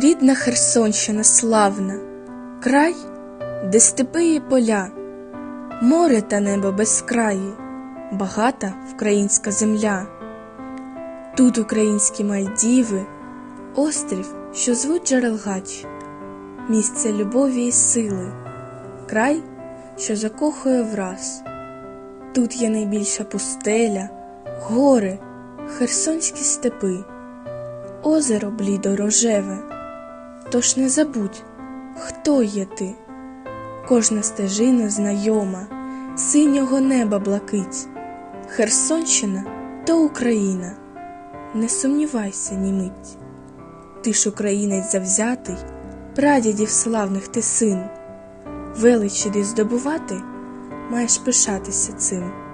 Рідна Херсонщина славна, край, де степи і поля, море та небо безкраї, багата українська земля. Тут українські Мальдіви, острів, що звуть Джерелгач, місце любові і сили, край, що закохує враз. Тут є найбільша пустеля, гори, херсонські степи, озеро блідо рожеве. Тож не забудь, хто є ти. Кожна стежина знайома, синього неба блакить. Херсонщина то Україна. Не сумнівайся, ні мить. Ти ж українець завзятий, прадідів славних ти син. Величі здобувати, маєш пишатися цим.